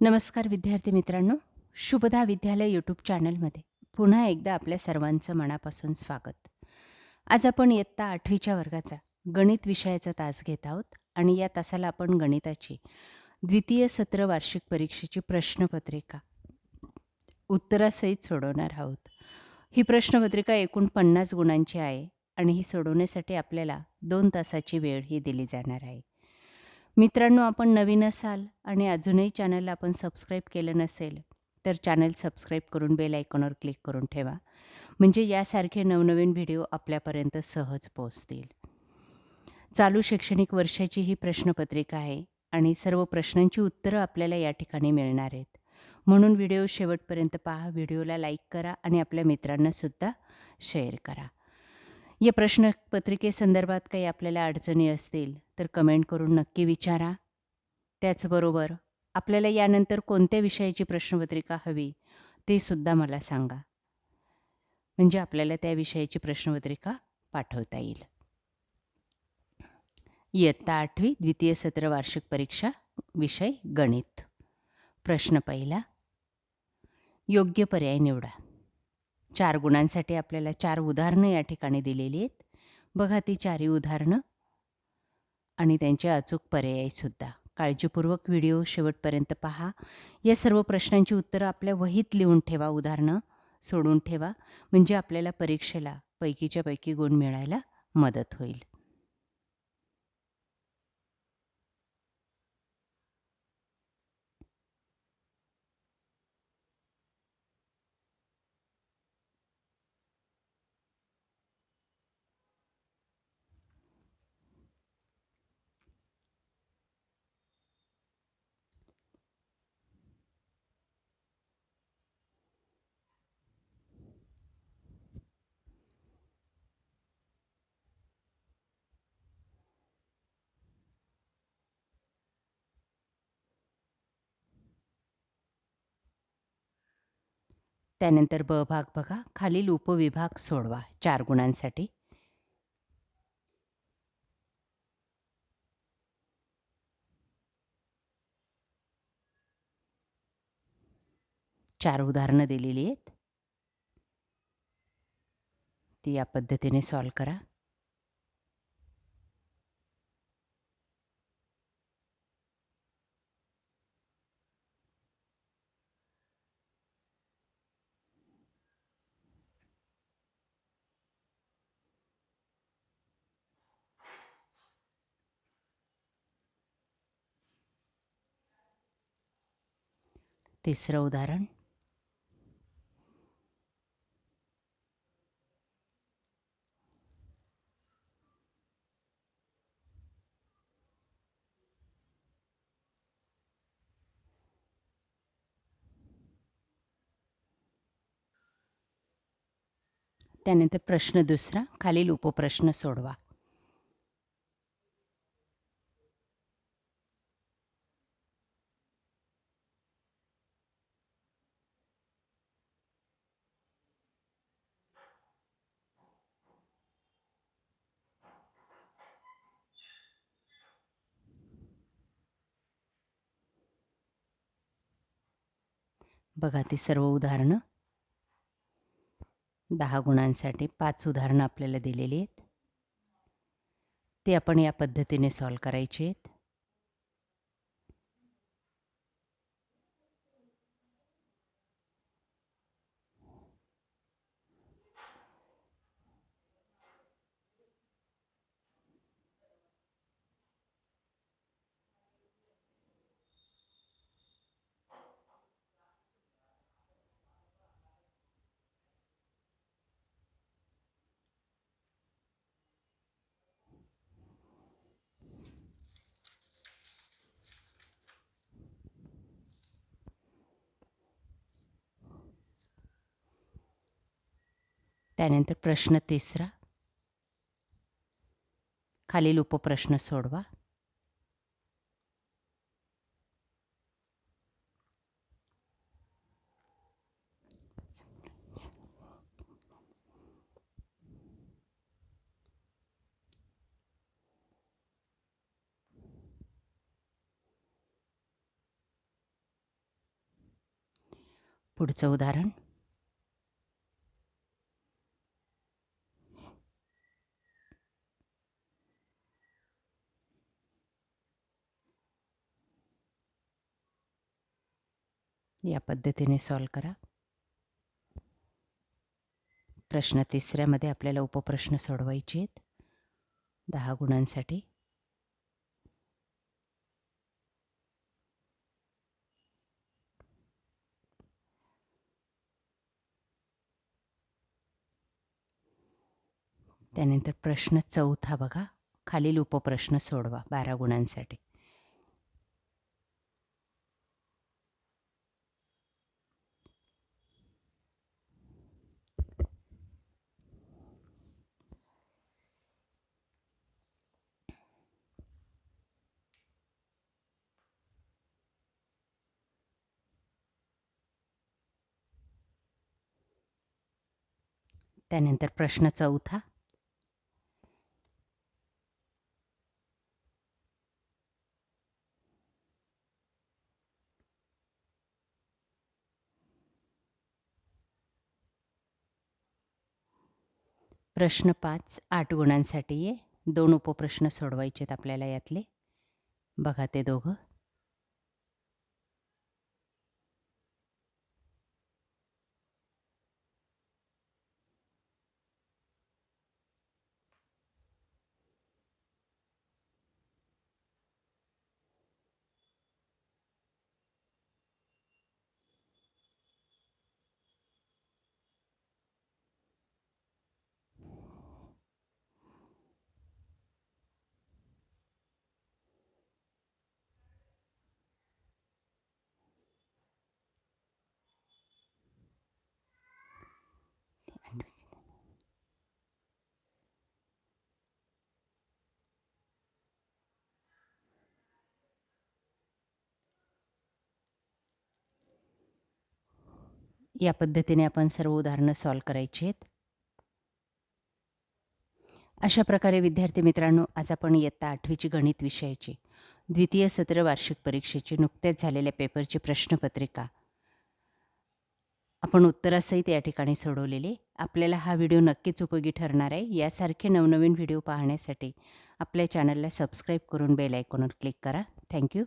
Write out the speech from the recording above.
नमस्कार विद्यार्थी मित्रांनो. शुभदा विद्यालय यूट्यूब चॅनलमध्ये. पुन्हा एकदा आपल्या सर्वांचं मनापासून स्वागत. आज आपण इयत्ता आठवीच्या वर्गाचा गणित विषयाचा तास घेत आहोत आणि या तासाला आपण गणिताची द्वितीय सत्र वार्षिक परीक्षेची प्रश्नपत्रिका उत्तरासहित सोडवणार आहोत. ही प्रश्नपत्रिका एकूण पन्नास गुणांची आहे आणि ही सोडवण्यासाठी आपल्याला दोन तासाची वेळ ही दिली जाणार आहे. मित्रांनो आपण नवीन असाल आणि अजूनही चॅनलला आपण सबस्क्राईब केलं नसेल तर चॅनल सबस्क्राईब करून बेल आयकॉनवर क्लिक करून ठेवा. म्हणजे यासारखे नवनवीन व्हिडिओ आपल्यापर्यंत सहज पोहोचतील. चालू शैक्षणिक वर्षाची ही प्रश्नपत्रिका आहे आणि सर्व प्रश्नांची उत्तरं आपल्याला या ठिकाणी मिळणार आहेत. म्हणून व्हिडिओ शेवटपर्यंत पहा व्हिडिओला लाईक करा आणि आपल्या मित्रांनासुद्धा शेअर करा. या प्रश्नपत्रिकेसंदर्भात काही आपल्याला अडचणी असतील तर कमेंट करून नक्की विचारा. त्याचबरोबर आपल्याला यानंतर कोणत्या विषयाची प्रश्नपत्रिका हवी ते सुद्धा मला सांगा. म्हणजे आपल्याला त्या विषयाची प्रश्नपत्रिका पाठवता येईल. इयत्ता आठवी द्वितीय सत्र वार्षिक परीक्षा विषय गणित. प्रश्न पहिला. योग्य पर्याय निवडा. चार गुणांसाठी आपल्याला चार उदाहरणं या ठिकाणी दिलेली आहेत. बघा ती चारही उदाहरणं. आणि त्यांचे अचूक पर्यायसुद्धा काळजीपूर्वक व्हिडिओ शेवटपर्यंत पहा. या सर्व प्रश्नांची उत्तरं आपल्या वहीत लिहून ठेवा उदाहरणं सोडून ठेवा. म्हणजे आपल्याला परीक्षेला पैकीच्या पैकी गुण मिळायला मदत होईल. त्यानंतर ब भाग बघा. खालील उपविभाग सोडवा. चार गुणांसाठी. चार उदाहरणं दिलेली आहेत. ती या पद्धतीने सॉल्व करा. तिसरं उदाहरण. त्यानंतर प्रश्न दुसरा खालील उपप्रश्न सोडवा. बघा ती सर्व उदाहरणं. दहा गुणांसाठी पाच उदाहरणं आपल्याला दिलेली आहेत. ते आपण या पद्धतीने सॉल्व करायची आहेत. त्यानंतर प्रश्न तिसरा. खालील उपप्रश्न सोडवा. पुढचं उदाहरण. या पद्धतीने सॉल्व करा. प्रश्न तिसऱ्यामध्ये आपल्याला उपप्रश्न सोडवायचे आहेत. दहा गुणांसाठी. त्यानंतर प्रश्न चौथा बघा. खालील उपप्रश्न सोडवा बारा गुणांसाठी. त्यानंतर प्रश्न चौथा. प्रश्न पाच आठ गुणांसाठी आहे दोन उपप्रश्न सोडवायचे आहेत आपल्याला यातले. बघा ते दोघं. या पद्धतीने आपण सर्व उदाहरणं सॉल्व करायची आहेत. अशा प्रकारे विद्यार्थी मित्रांनो आज आपण इयत्ता आठवीची गणित विषयाची द्वितीय सत्र वार्षिक परीक्षेची नुकत्याच झालेल्या पेपरची प्रश्नपत्रिका आपण उत्तरासहित या ठिकाणी सोडवलेले. आपल्याला हा व्हिडिओ नक्कीच उपयोगी ठरणार आहे. यासारखे नवनवीन व्हिडिओ पाहण्यासाठी आपल्या चॅनलला सबस्क्राईब करून बेल आयकॉनवर क्लिक करा. थँक्यू